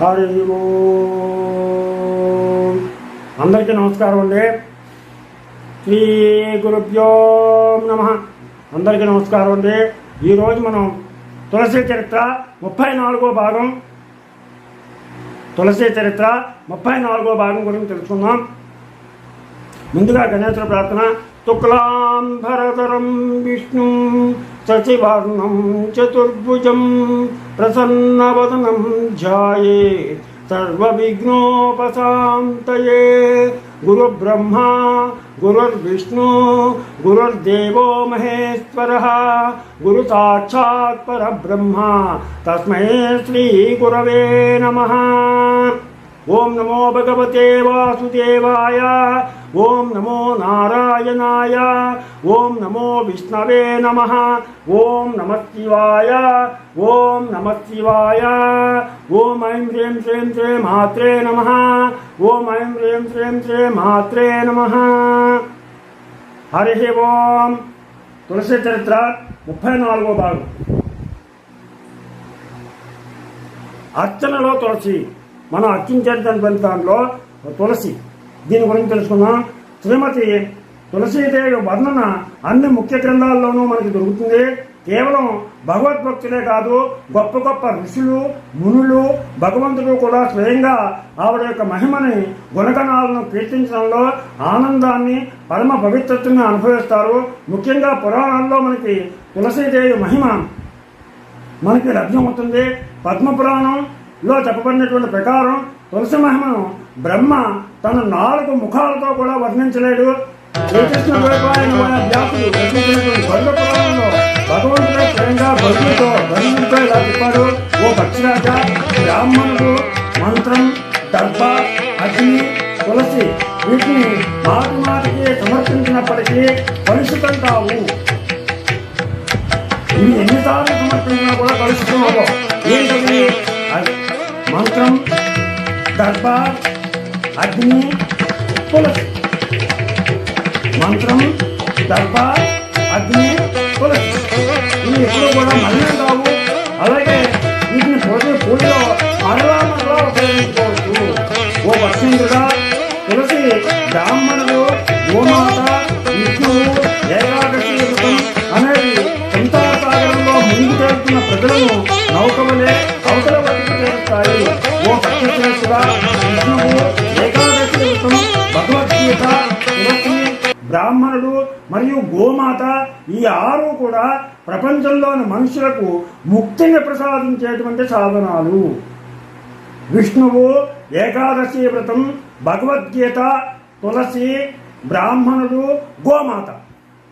Hari అందరికీ నమస్కారం అండి. శ్రీ గురుభ్యో నమ. అందరికీ నమస్కారం అండి. ఈరోజు మనం తులసి చరిత్ర ముప్పై నాలుగో భాగం. తులసి చరిత్ర ముప్పై నాలుగో భాగం గురించి తెలుసుకుందాం. ముందుగా గణేశ్వర ప్రార్థన. तुक्लां भरतरं विष्णुं शशिवर्णं चतुर्भुजं प्रसन्नवदनं ध्याये सर्वविघ्नोपशान्तये। गुरुब्रह्मा गुरुर्विष्णु, गुरुर्देवो महेश्वरः, गुरुसाक्षात् परब्रह्मा। तस्मै श्रीगुरवे नमः। నమః ఓం నమో భగవతే వాసుదేవాయ ఓం నమో నారాయణాయ ఓం నమో విష్ణవే నమ ఓం నమ శివాయ ఓం నమ శివాయ ఓం ఐం హ్రీం శ్రీం శ్రీ మాత్రే నమ ఓం ఐం హ్రీం శ్రీం శ్రీ మాత్రే నమ హరి ఓం తులసి చరిత్ర ముప్పై నాలుగో భాగం అర్చనలో తులసి మనం అర్చించేటువంటి ఫలితాల్లో తులసి. దీని గురించి తెలుసుకుందాం. శ్రీమతి తులసీదేవి వర్ణన అన్ని ముఖ్య గ్రంథాల్లోనూ మనకి దొరుకుతుంది. కేవలం భగవద్భక్తులే కాదు గొప్ప గొప్ప ఋషులు మునులు భగవంతుడు కూడా స్వయంగా ఆవిడ యొక్క మహిమని గుణగణాలను కీర్తించడంలో ఆనందాన్ని పరమ పవిత్రతను అనుభవిస్తారు. ముఖ్యంగా పురాణాల్లో మనకి తులసీదేవి మహిమ మనకి లభ్యమవుతుంది. లో చెప్పబడినటువంటి ప్రకారం తులసి మహిమను బ్రహ్మ తన నాలుగు ముఖాలతో కూడా వర్ణించలేడు. శ్రీకృష్ణ ద్వైపాయన స్వయంగా గరుడుతో గరుడుతో ఇలా చెప్పాడు. ఓ పక్షిరాజ బ్రాహ్మణుడు మంత్రం దర్భ అగ్ని తులసి వీటిని మాటి మాటికి సమర్పించినప్పటికీ కలుషితం కావు ఇవి ఎన్నిసార్లు సమర్పించినా కూడా కలుషితం అవ్వవు ఏంటది అది దర్బార్ అగ్ని తులసి మంత్రం దర్బార్ అగ్ని తులసి ఇవి ఎప్పుడూ కూడా మళ్ళీ కావు. అలాగే వీటిని పూజ పూజలో బ్రాహ్మణుడు మరియు గోమాత ఈ ఆరు కూడా ప్రపంచంలోని మనుషులకు ముక్తిని ప్రసాదించేటువంటి సాధనాలు. విష్ణువు ఏకాదశి వ్రతం భగవద్గీత తులసి బ్రాహ్మణుడు గోమాత.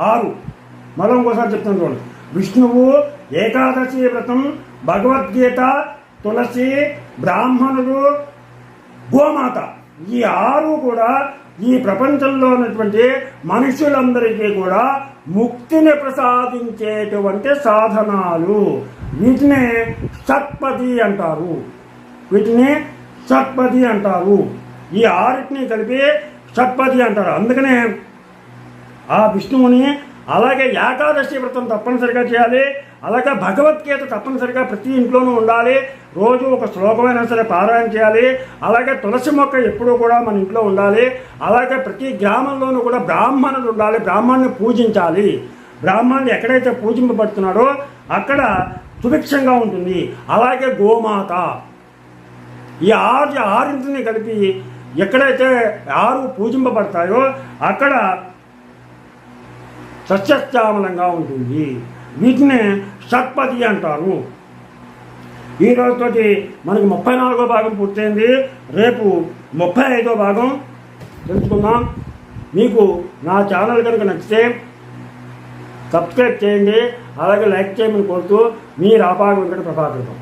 ఆరు. మరో ఇంకోసారి చెప్తాను చూడండి. విష్ణువు ఏకాదశి వ్రతం భగవద్గీత తులసి బ్రాహ్మణుడు గోమాత. ఈ ఆరు కూడా ఈ ప్రపంచంలో ఉన్నటువంటి మనుషులందరికీ కూడా ముక్తిని ప్రసాదించేటువంటి సాధనాలు. వీటిని సత్పది అంటారు. వీటిని షట్పది అంటారు. ఈ ఆరిటిని కలిపి షట్పది అంటారు. అందుకనే ఆ విష్ణువుని అలాగే ఏకాదశి వ్రతం తప్పనిసరిగా చేయాలి. అలాగే భగవద్గీత తప్పనిసరిగా ప్రతి ఇంట్లోనూ ఉండాలి. రోజు ఒక శ్లోకమైనా సరే పారాయణ చేయాలి. అలాగే తులసి మొక్క ఎప్పుడూ కూడా మన ఇంట్లో ఉండాలి. అలాగే ప్రతి గ్రామంలోనూ కూడా బ్రాహ్మణులు ఉండాలి. బ్రాహ్మణ్ణి పూజించాలి. బ్రాహ్మణుడు ఎక్కడైతే పూజింపబడుతున్నాడో అక్కడ సుభిక్షంగా ఉంటుంది. అలాగే గోమాత. ఈ ఆరు ఆరింటిని కలిపి ఎక్కడైతే ఆరు పూజింపబడతాయో అక్కడ సస్యశ్యామలంగా ఉంటుంది. వీటిని షట్పది అంటారు. ఈ రోజుతోటి మనకి ముప్పై నాలుగో భాగం పూర్తయింది. రేపు ముప్పై ఐదో భాగం తెలుసుకుందాం. మీకు నా ఛానల్ కనుక నచ్చితే సబ్స్క్రైబ్ చేయండి. అలాగే లైక్ చేయమని కోరుతూ మీ రాపాడు వెంకట ప్రభాకృతం